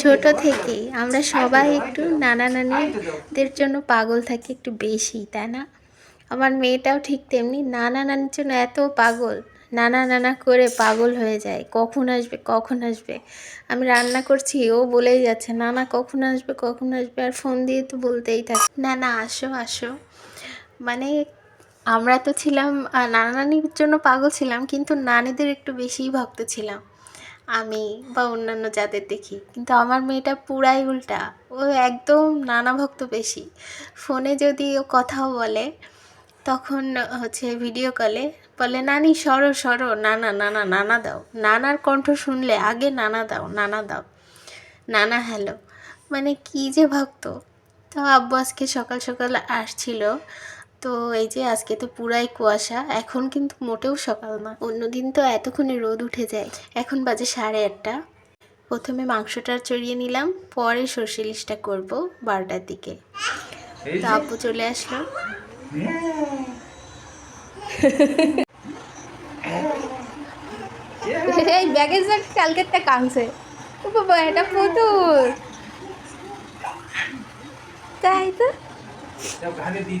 ছোট থেকেই আমরা সবাই একটু নানা নানিদের জন্য পাগল থাকি একটু বেশি, তাই না? আমার মেয়েটাও ঠিক তেমনি নানা নানির জন্য এত পাগল, নানা নানা করে পাগল হয়ে যায়, কখন আসবে কখন আসবে? আমি রান্না করছি, ও বলেই যাচ্ছে, নানা, কখন আসবে কখন আসবে? আর ফোন দিয়ে তো বলতেই থাকে না না আসো আসো। মানে আমরা তো ছিলাম নানা নানির জন্য পাগল ছিলাম, কিন্তু নানিদের একটু বেশিই ভক্ত ছিলাম। আমি বা অন্যান্য যাদের দেখি। কিন্তু আমার মেয়েটা পুরাই উল্টা। ও একদম নানা ভক্ত বেশি। ফোনে যদি ও কথাও বলে, তখন হচ্ছে ভিডিও কলে বলে, নানি, সরো সরো, নানা নানা নানা দাও। নানার কণ্ঠ শুনলে, আগে নানা দাও নানা দাও। নানা, হ্যালো। মানে কি যে ভক্ত। তো আব্বু আজকে সকাল সকাল আসছিল। তো এই যে আজকে তো পুরাই কুয়াশা এখন কিন্তু মোটেও সকাল না। অন্যদিন তো এতক্ষণে রোদ উঠে যায়। এখন বাজে সাড়ে আটটা। প্রথমে মাংসটা চড়িয়ে নিলাম পরে সর্ষে ইলিশটা করব বারোটার দিকে। তো আপু চলে আসলো। এই ব্যাগেজ ব্যাগ কালকেরটা কাঁদছে। এটা প্রচুর তাই তো। দিয়ে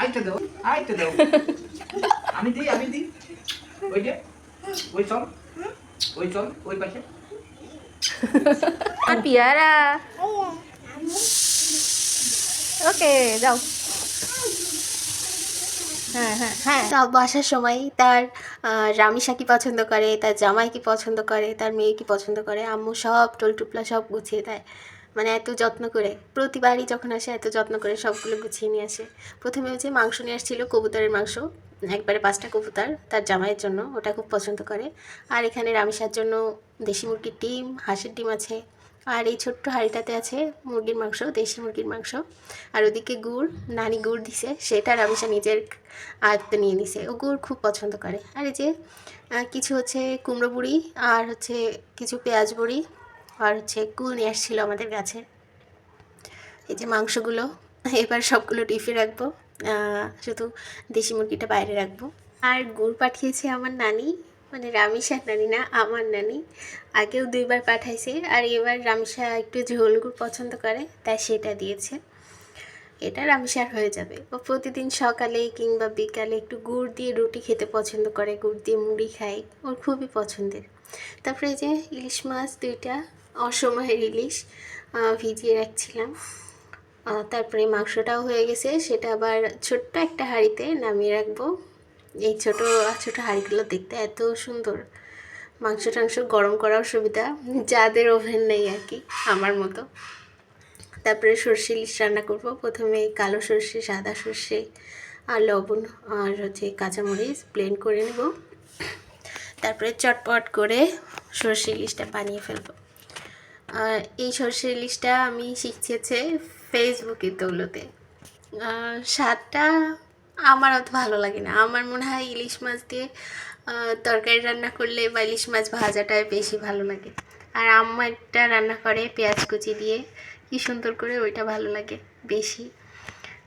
আইতে দাও আইতে দাও। আমি দিই আমি দিই। ওই যে ওই চল ওই চল ওই পাশে। আর পিয়ারা। ওকে যাও। হ্যাঁ হ্যাঁ হ্যাঁ। তা বাসার সময় তার রামিসা কি পছন্দ করে তার জামাই কি পছন্দ করে তার মেয়ে কি পছন্দ করে আম্মু সব টোল টুপলা সব গুছিয়ে দেয়। মানে এত যত্ন করে, প্রতিবারই যখন আসে এত যত্ন করে সবগুলো গুছিয়ে নিয়ে আসে। প্রথমে হচ্ছে মাংস নিয়ে আসছিল, কবুতরের মাংস, একবারে পাঁচটা কবুতর তার জামাইয়ের জন্য, ওটা খুব পছন্দ করে। আর এখানে রামিসার জন্য দেশি মুরগির ডিম, হাঁসের ডিম আছে। আর এই ছোট্ট হাঁড়িটাতে আছে মুরগির মাংস, দেশি মুরগির মাংস। আর ওদিকে গুড়, নানি গুড় দিছে, সেটা রামিসা নিজের আয়ত্তে নিয়ে নিছে। ও গুড় খুব পছন্দ করে। আর এই যে কিছু হচ্ছে কুমড়ো বুড়ি, আর হচ্ছে কিছু পেঁয়াজ বড়ি আর হচ্ছে কুল নিয়ে আসছিল আমাদের গাছে এই যে মাংসগুলো, এবার সবগুলো ডিপে রাখব। শুধু দেশি মুরগিটা বাইরে রাখব। আর গুড় পাঠিয়েছে আমার নানি মানে রামিসার নানি না, আমার নানি। আগেও দুইবার পাঠাইছে, আর এবার রামিসা একটু ঝোল গুড় পছন্দ করে, তাই সেটা দিয়েছে। এটা রামিসার হয়ে যাবে। ও প্রতিদিন সকালে কিংবা বিকালে একটু গুড় দিয়ে রুটি খেতে পছন্দ করে, গুড় দিয়ে মুড়ি খায়। ওর খুবই পছন্দের। তারপরে এই যে ইলিশ মাছ দুইটা অসময়ের ইলিশ ভিজিয়ে রাখছিলাম। তারপরে মাংসটাও হয়ে গেছে। সেটা আবার ছোট্ট একটা হাঁড়িতে নামিয়ে রাখব। এই ছোট ছোট হাঁড়িগুলো দেখতে এত সুন্দর। মাংস টাংস গরম করার সুবিধা যাদের ওভেন নেই আর কি, আমার মতো। তারপরে সর্ষে ইলিশ রান্না করব। প্রথমে কালো সর্ষে, সাদা সর্ষে আর লবণ আর হচ্ছে কাঁচামরিচ প্লেন করে নেব। তারপরে চটপট করে সর্ষে ইলিশটা বানিয়ে ফেলব। এই সর্ষে ইলিশটা আমি শিখছি ফেসবুকের দৌলতে। স্বাদটা আমার অত ভালো লাগে না। আমার মনে হয় ইলিশ মাছ দিয়ে তরকারি রান্না করলে বা ইলিশ মাছ ভাজাটাই বেশি ভালো লাগে। আর আম্মা একটা রান্না করে পেঁয়াজ কুচি দিয়ে, কি সুন্দর করে ওইটা ভালো লাগে বেশি।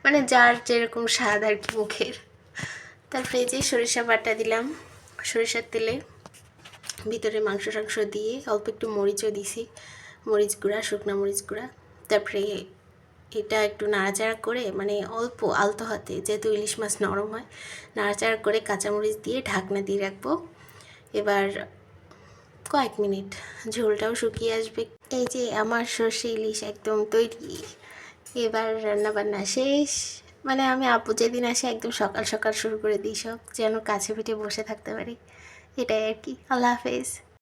মানে যার যেরকম স্বাদ আর কি মুখের। তারপরে যে সরিষা বাটা দিলাম, সরিষার তেলে ভিতরে মাংস টাংস দিয়ে অল্প একটু মরিচও দিছি। মরিচ গুঁড়া, শুকনো মরিচ গুঁড়া। তারপরে এটা একটু নাড়াচাড়া করে মানে অল্প আলতো হাতে, যেহেতু ইলিশ মাছ নরম হয়, নাড়াচাড়া করে কাঁচামরিচ দিয়ে ঢাকনা দিয়ে রাখব। এবার কয়েক মিনিট, ঝোলটাও শুকিয়ে আসবে। এই যে আমার সর্ষে ইলিশ একদম তৈরি। এবার রান্না বান্না শেষ। মানে আমি আপু যেদিন আসে একদম সকাল সকাল শুরু করে দিই সব, যেন কাছে পিঠে বসে থাকতে পারি। এটাই আর কি। আল্লাহ হাফেজ।